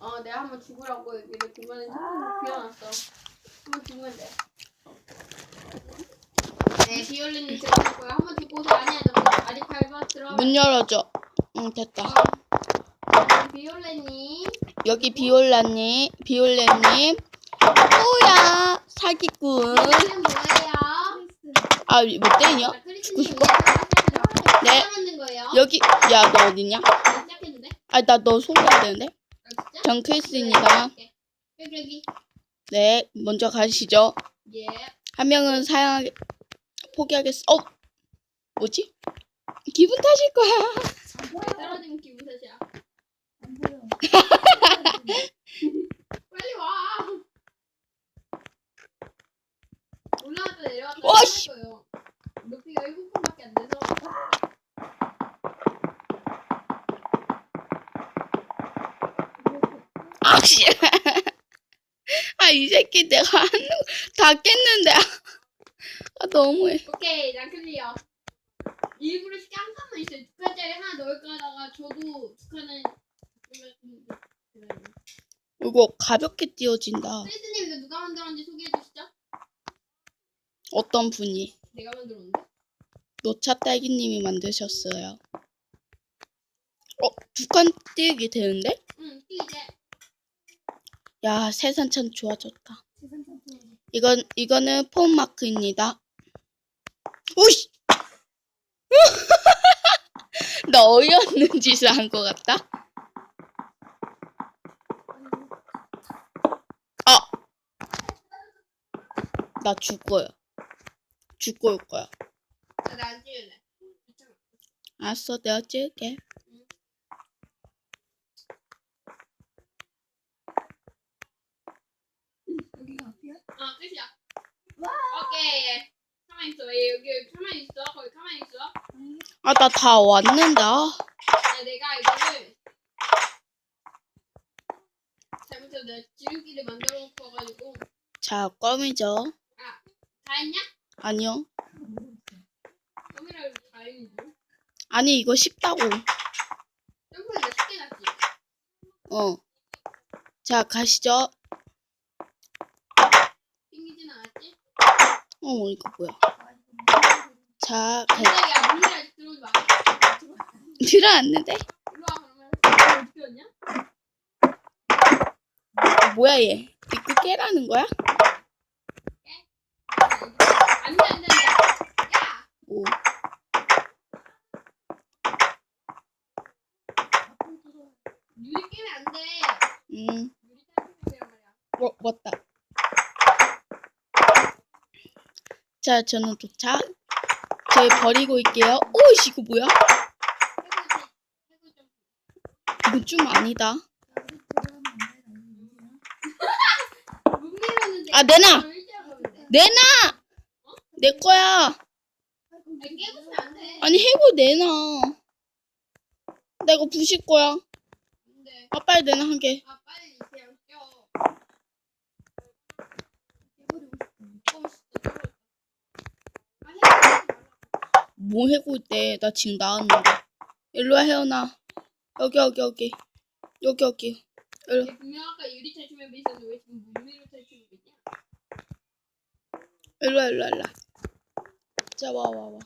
어 내가 한번 죽으라고 여기를 중간에 조금 비워놨어. 한번 죽으면 돼. 네 비올린님 들어갔고요. 한번 죽고서 아니야 너 아직 밟아 들어. 문 열어줘. 응, 됐다. 어, 비올레님. 여기 비올라님, 비올레님. 뭐야, 사기꾼. 뭐예요? 아, 뭐 땡이요? 자, 크리스님 이제 시작해줘. 네. 네. 만든 거예요? 여기, 야, 너? 네, 돼? 아, 나 너 소개해야 되는데? 전 크리스입니다. 네, 먼저 가시죠. 예. 한 명은 사양, 포기하겠어. 어? 뭐지? 기분 탓일 거야. 떨어지면 기분 탓이야. 안 보여. 빨리 와. 올라왔다 내려왔다 와, 할 씨. 거예요. 높이가 1분밖에 안 돼서. 아, 씨. 아, 이 새끼 내가 거다 깼는데. 아, 너무해. 오케이, 난 클리어. 일부러 시간 한 칸만 있어요. 두 칸짜리 하나 넣을까 하다가 저도 두 칸을 이거 가볍게 띄워진다. 크리스님 이거 누가 만들었는지 소개해 주시죠. 어떤 분이. 내가 만들었는데. 노차 딸기님이 만드셨어요. 어, 두 칸 띄우게 되는데? 응, 이제 야, 세상 참 좋아졌다. 이건, 이거는 폰 마크입니다. 오씨! 나 어이없는 짓을 한 것 같다? 아! 나 죽어요. 죽고 올 거야. 나안 찍을래. 알았어, 내가 찍을게. 여기가 앞이야? 어, 끝이야. 오케이. 가만히 있어. 얘 여기 가만히 있어. 거기 가만히 있어. 아, 나 다 왔는데. 아. 야, 내가 이거를 잘못해서 내가 지름길을 만들어 놓고 와가지고 자, 껌이죠. 다 했냐? 아니요. 껌이라고 다 했는지. 아니, 이거 쉽다고. 점프를 나 쉽게 났지. 어. 자, 가시죠. 튕기진 않았지? 어, 이거 뭐야. 아, 이거 자, 가, 마. 들어왔는데? 왔냐? 뭐야, 얘. 입구 깨라는 거야? 안 돼, 안 돼, 안 돼. 야! 오. 유리 깨면 안 돼. 음, 유리 탈출이란 말이야. 어, 맞다. 자, 저는 도착. 저희 버리고 있게요. 오이씨, 이거 뭐야? 이건 좀 아니다. 아, 내놔! 내놔! 내 거야. 아니, 해고 내놔. 나 이거 부실 거야. 아, 빨리 내놔, 한 개. 아, 빨리 그냥 껴. 깨버리고 싶어. 어, 진짜 떨어졌다. 아, 해고 말라고. 뭐 해고 있대. 나 지금 나왔는데. 일로 와, 혜연아. 여기, 여기, 여기. 여기, 여기. 일로. 얘 분명 아까 유리 탈출맵에 있었는데 왜 지금 문미로 탈출맵에 있냐? 일로 와, 일로 와, 일로 와. 자, 와, 와, 와.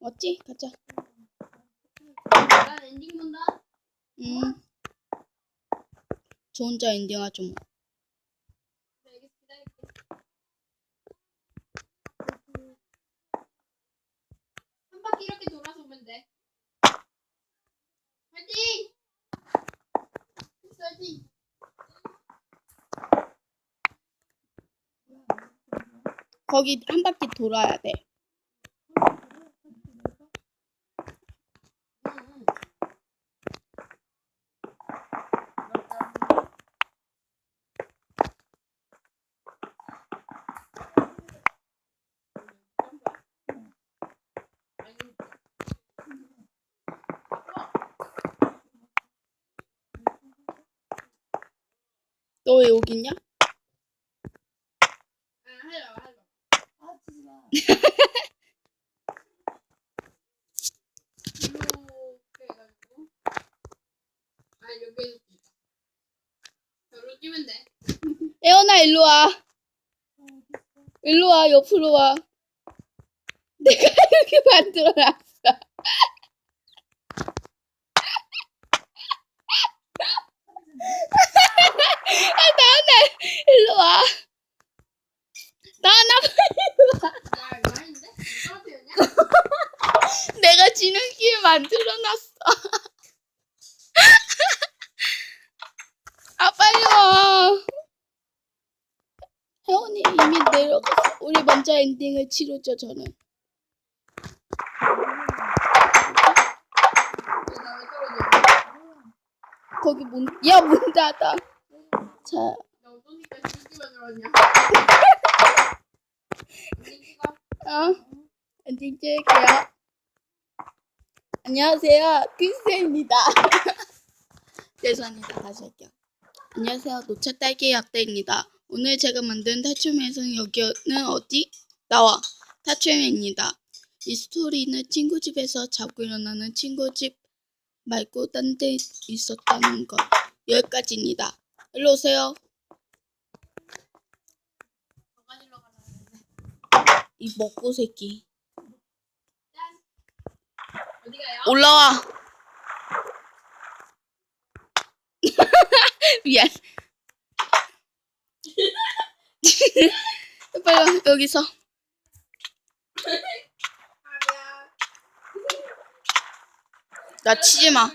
왔지? 가자. 난 엔딩 본다. 음. 저 혼자 엔딩하죠, 뭐. 네, 알겠어. 기다릴게. 한 바퀴 이렇게 돌아서 오면 돼. 화이팅! 화이팅! 거기 한 바퀴 돌아야 돼. 응, 응. 너왜 여기 있냐? 아, 치지 마. 이렇게 해가지고. 아, 여기에서 끼면 돼. 예원아 일로 와. 일로 와 옆으로 와. 내가 이렇게 만들어놨어. 아 나나 일로 와. 나나? 내가 지능길 만들어놨어. 아 빨리 와. 혜원이 이미 내려갔어. 우리 먼저 엔딩을 치르죠 저는. 거기 문, 야, 문 닫아. 자, 나 어떤 색깔 진짜 만들었냐? 어, 엔딩 찍을게요. 안녕하세요, 크리스입니다. 죄송합니다. 다시 할게요. 안녕하세요, 노차 딸기 약대입니다. 오늘 제가 만든 탈춤에서는 여기는 어디? 나와. 탈춤입니다. 이 스토리는 친구 집에서 자고 일어나는 친구 집 말고 딴 데 있었다는 것. 여기까지입니다. 일로 오세요. 바가지로 가자. 이 먹고 새끼. 올라와. 미안. 빨리 와, 여기서. 아니야. 나 치지 마.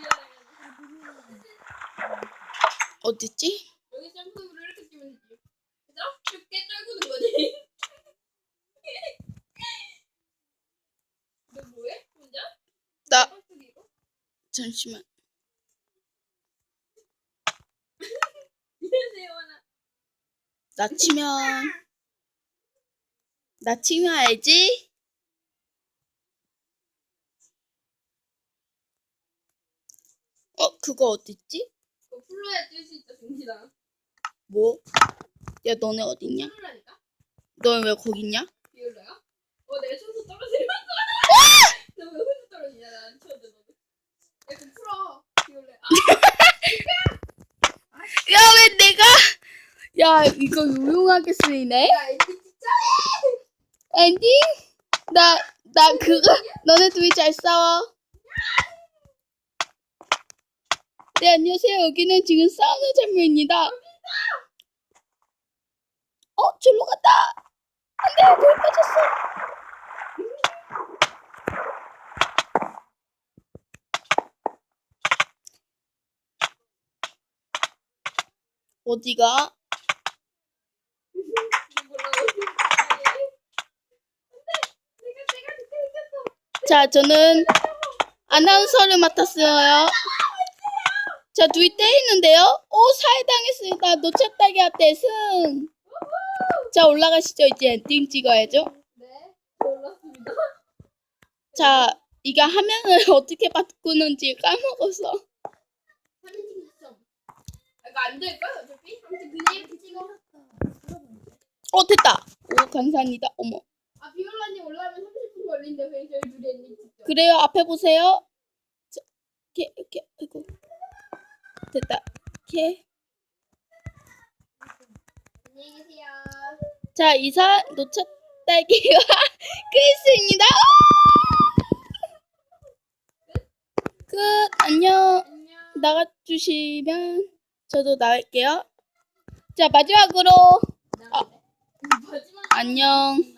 어딨지? 여기 샴푸를 이렇게 끼면 되지. 그죠? 쉽게 떨구는 거지. 너 뭐해? 혼자? 나 깍두기고? 잠시만. 나 치면 나 치면 알지? 어 그거 어딨지? 그거 풀러야 뛸수 있다, 정신아. 뭐? 야 너네 어딨냐? 풀러라니까? 넌왜 거기 있냐? 비올라야? 어, 내가 쳐서 떨어지면 너왜 혼자 떨어지냐? 나안 쳐도 너도. 야, 그 풀어. 비올라. 아, 야 왜 내가 야 이거 유용하게 쓰이네. 앤디? 나 나 그거 너네 둘이 잘 싸워. 네 안녕하세요. 여기는 지금 싸우는 장면입니다. 어 절로 갔다. 안돼 돌 빠졌어. 어디가 자, 저는 아나운서를 맡았어요. 자, 둘이 때리는데요. 오, 사회당했습니다. 놓쳤다기 앞대 승. 자, 올라가시죠. 이제 엔딩 찍어야죠. 네. 자, 이게 화면을 어떻게 바꾸는지 까먹었어. 사진 찍었어. 이거 안 될걸 어차피? 아무튼 그냥 이렇게 찍어. 어, 됐다. 오, 감사합니다. 어머. 아 비올라님 올라오면 30분 둘이? 그래요. 앞에 보세요. 자, 이렇게, 이렇게, 아이고. 됐다. 이렇게. 안녕히 계세요. 자, 이상 놓쳤다기와 크리스입니다. 끝. 안녕. 안녕. 나가주시면 저도 나갈게요. 자, 마지막으로 나갈래? 마지막 안녕.